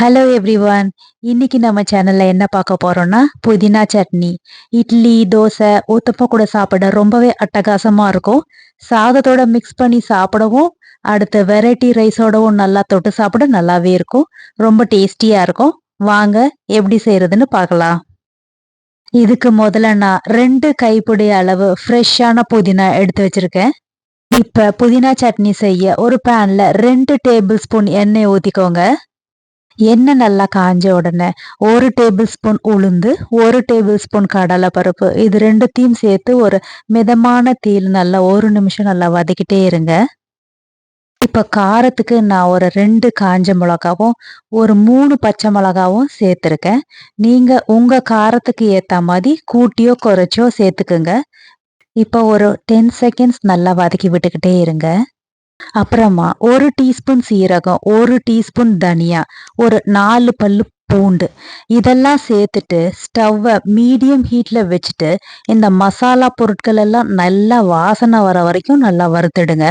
Hello every one இன்னைக்கு நம்ம சேனல்ல என்ன பார்க்க போறோம்னா புதினா சட்னி. இட்லி தோசை ஊத்தப்பம் கூட சாப்பிட ரொம்பவே அட்டகாசமா இருக்கும். சாதத்தோட மிக்ஸ் பண்ணி சாப்பிடவும் அடுத்த வெரைட்டி ரைஸோடவும் நல்லா தொட்டு சாப்பிட நல்லாவே இருக்கும். ரொம்ப டேஸ்டியா இருக்கும். வாங்க எப்படி செய்யறதுன்னு பார்க்கலாம். இதுக்கு முதல்ல நான் ரெண்டு கைப்பிடி அளவு ஃப்ரெஷ்ஷான புதினா எடுத்து வச்சிருக்கேன். இப்ப புதினா சட்னி செய்ய ஒரு பேன்ல ரெண்டு டேபிள் ஸ்பூன் எண்ணெய் ஊத்திக்கோங்க. எண்ணெய் நல்லா காஞ்ச உடனே ஒரு டேபிள் ஸ்பூன் உளுந்து ஒரு டேபிள் ஸ்பூன் கடலை பருப்பு இது ரெண்டுத்தையும் சேர்த்து ஒரு மிதமான தீயில் நல்லா ஒரு நிமிஷம் நல்லா வதக்கிட்டே இருங்க. இப்போ காரத்துக்கு நான் ஒரு ரெண்டு காஞ்ச மிளகாவும் ஒரு மூணு பச்சை மிளகாவும் சேர்த்துருக்கேன். நீங்கள் உங்கள் காரத்துக்கு ஏற்ற மாதிரி கூட்டியோ குறைச்சோ சேர்த்துக்குங்க. இப்போ ஒரு டென் செகண்ட்ஸ் நல்லா வதக்கி விட்டுக்கிட்டே இருங்க. அப்புறமா ஒரு டீஸ்பூன் சீரகம் ஒரு டீஸ்பூன் தனியா ஒரு நாலு பல்லு பூண்டு. இதெல்லாம் சேர்த்துட்டு ஸ்டவ்வை மீடியம் ஹீட்டில் வச்சுட்டு இந்த மசாலா பொருட்கள் எல்லாம் நல்லா வாசனை வர வரைக்கும் நல்லா வறுத்துடுங்க.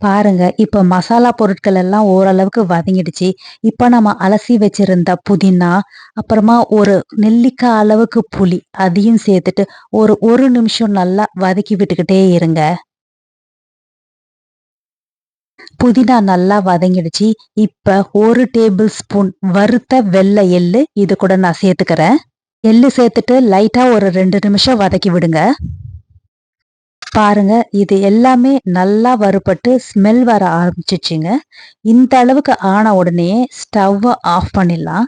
பாருங்க இப்போ மசாலா பொருட்கள் எல்லாம் ஓரளவுக்கு வதங்கிடுச்சு. இப்போ நம்ம அலசி வச்சிருந்த புதினா அப்புறமா ஒரு நெல்லிக்காய் அளவுக்கு புளி அதையும் சேர்த்துட்டு ஒரு ஒரு நிமிஷம் நல்லா வதக்கி விட்டுக்கிட்டே இருங்க. புதினா நல்லா வதங்கிடுச்சு. இப்ப ஒரு டேபிள் ஸ்பூன் வறுத்த வெள்ளை எள்ளு இது கூட நான் சேர்த்துக்கிறேன். எள்ளு சேர்த்துட்டு லைட்டா ஒரு ரெண்டு நிமிஷம் வதக்கி விடுங்க. பாருங்க இது எல்லாமே நல்லா வறுபட்டு ஸ்மெல் வர ஆரம்பிச்சிச்சுங்க இந்த அளவுக்கு ஆன உடனே ஸ்டவ்வை ஆஃப் பண்ணிடலாம்.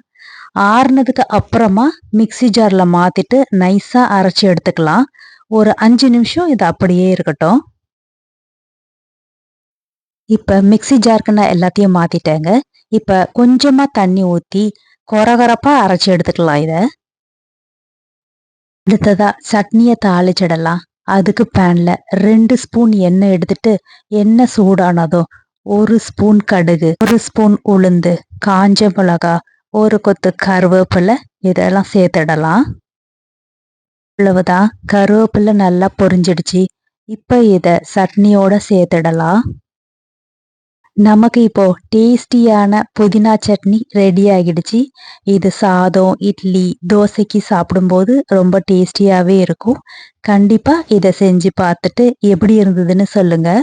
ஆறுனதுக்கு அப்புறமா மிக்சி ஜாரில் மாற்றிட்டு நைஸாக அரைச்சி எடுத்துக்கலாம். ஒரு அஞ்சு நிமிஷம் இது அப்படியே இருக்கட்டும். இப்போ மிக்சி ஜாருக்கு நான் எல்லாத்தையும் மாத்திட்டேங்க. இப்போ கொஞ்சமா தண்ணி ஊற்றி கொரகரப்பாக அரைச்சி எடுத்துக்கலாம் இத. அடுத்ததா சட்னியை தாளிச்சிடலாம். அதுக்கு பேனில் ரெண்டு ஸ்பூன் எண்ணெய் எடுத்துட்டு எண்ணெய் சூடானதோ ஒரு ஸ்பூன் கடுகு ஒரு ஸ்பூன் உளுந்து காஞ்ச மிளகா ஒரு கொத்து கருவேப்பிலை இதெல்லாம் சேர்த்துடலாம். இவ்வளவுதான் கருவேப்பிலை நல்லா பொரிஞ்சிடுச்சு. இப்போ இதை சட்னியோட சேர்த்துடலாம். நமக்கு இப்போ டேஸ்டியான புதினா சட்னி ரெடி ஆகிடுச்சு. இது சாதம் இட்லி தோசைக்கு சாப்பிடும்போது ரொம்ப டேஸ்டியாகவே இருக்கும். கண்டிப்பாக இதை செஞ்சு பார்த்துட்டு எப்படி இருந்ததுன்னு சொல்லுங்கள்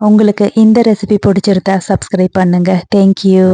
உங்களுக்கு இந்த ரெசிபி பிடிச்சிருந்தா சப்ஸ்கிரைப் பண்ணுங்கள் தேங்க்யூ